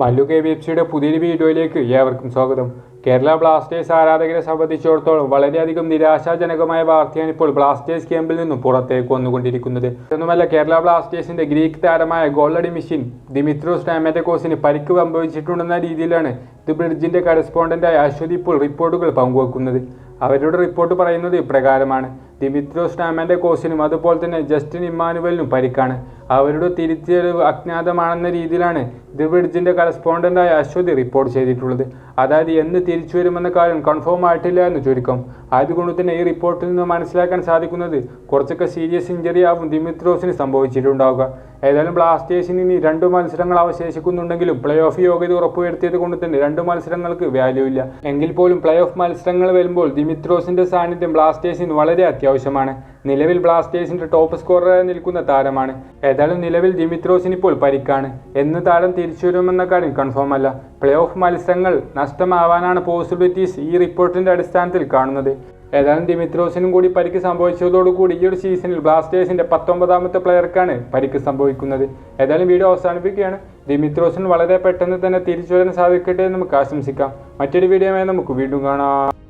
Mallu K B F സിയുടെ പുതിയൊരു വീഡിയോയിലേക്ക് ഏവർക്കും സ്വാഗതം. കേരള ബ്ലാസ്റ്റേഴ്സ് ആരാധകരെ സംബന്ധിച്ചിടത്തോളം വളരെയധികം നിരാശാജനകമായ വാർത്തയാണ് ഇപ്പോൾ ബ്ലാസ്റ്റേഴ്സ് ക്യാമ്പിൽ നിന്നും പുറത്തേക്ക് വന്നുകൊണ്ടിരിക്കുന്നത്. ഒന്നുമല്ല കേരള ബ്ലാസ്റ്റേഴ്സിന്റെ ഗ്രീക്ക് താരമായ ഗോൾഡി മിഷിൻ ദിമിത്രോസ് ഡാമറ്റക്കോസിന് പരിക്ക് സംഭവിച്ചിട്ടുണ്ടെന്ന രീതിയിലാണ് ദി ബ്രിഡ്ജിന്റെ കറസ്പോണ്ടന്റായ അശ്വതി ഇപ്പോൾ റിപ്പോർട്ടുകൾ പങ്കുവെക്കുന്നത്. അവരുടെ റിപ്പോർട്ട് പറയുന്നത് ഇപ്രകാരമാണ്. ദിമിത്രോസ് ഡാമന്റെ കോസിനും അതുപോലെ തന്നെ ജസ്റ്റിൻ ഇമ്മാനുവലിനും പരിക്കാണ്. അവരുടെ തിരിച്ചറിവ് അജ്ഞാതമാണെന്ന രീതിയിലാണ് ദി ബ്രിഡ്ജിന്റെ കറസ്പോണ്ടന്റായ അശ്വതി റിപ്പോർട്ട് ചെയ്തിട്ടുള്ളത്. അതായത് എന്ന് തിരിച്ചു വരുമെന്ന കാര്യം കൺഫേം ആയിട്ടില്ല എന്ന് ചുരുക്കം. അതുകൊണ്ട് തന്നെ ഈ റിപ്പോർട്ടിൽ നിന്ന് മനസ്സിലാക്കാൻ സാധിക്കുന്നത് കുറച്ചൊക്കെ സീരിയസ് ഇഞ്ചറി ആവും ദിമിത്രോസിന് സംഭവിച്ചിട്ടുണ്ടാവുക. ഏതായാലും ബ്ലാസ്റ്റേഴ്സിന് ഇനി രണ്ട് മത്സരങ്ങൾ അവശേഷിക്കുന്നുണ്ടെങ്കിലും പ്ലേ ഓഫ് യോഗ്യത ഉറപ്പുവരുത്തിയത് കൊണ്ട് തന്നെ രണ്ട് മത്സരങ്ങൾക്ക് വാല്യൂ ഇല്ല. എങ്കിൽ പോലും പ്ലേ ഓഫ് മത്സരങ്ങൾ വരുമ്പോൾ ദിമിത്രോസിന്റെ സാന്നിധ്യം ബ്ലാസ്റ്റേഴ്സിന് വളരെ അത്യാവശ്യമാണ്. നിലവിൽ ബ്ലാസ്റ്റേഴ്സിന്റെ ടോപ്പ് സ്കോററായി നിൽക്കുന്ന താരമാണ്. ഏതായാലും നിലവിൽ ദിമിത്രോസിന് ഇപ്പോൾ പരിക്കാണ്. എന്ന് താരം തിരിച്ചു വരുമെന്ന കാര്യം കൺഫേം അല്ല. പ്ലേ ഓഫ് മത്സരങ്ങൾ നഷ്ടമാവാനാണ് പോസിബിലിറ്റീസ് ഈ റിപ്പോർട്ടിന്റെ അടിസ്ഥാനത്തിൽ കാണുന്നത്. ഏതായാലും ദിമിത്രോസിനും കൂടി പരിക്ക് സംഭവിച്ചതോടുകൂടി ഈ ഒരു സീസണിൽ ബ്ലാസ്റ്റേഴ്സിന്റെ പത്തൊമ്പതാമത്തെ പ്ലെയർക്കാണ് പരിക്ക് സംഭവിക്കുന്നത്. ഏതായാലും വീഡിയോ അവസാനിപ്പിക്കുകയാണ്. ദിമിത്രോസിന് വളരെ പെട്ടെന്ന് തന്നെ തിരിച്ചു വരാൻ സാധിക്കട്ടെ എന്ന് നമുക്ക് ആശംസിക്കാം. മറ്റൊരു വീഡിയോയുമായി നമുക്ക് വീണ്ടും കാണാം.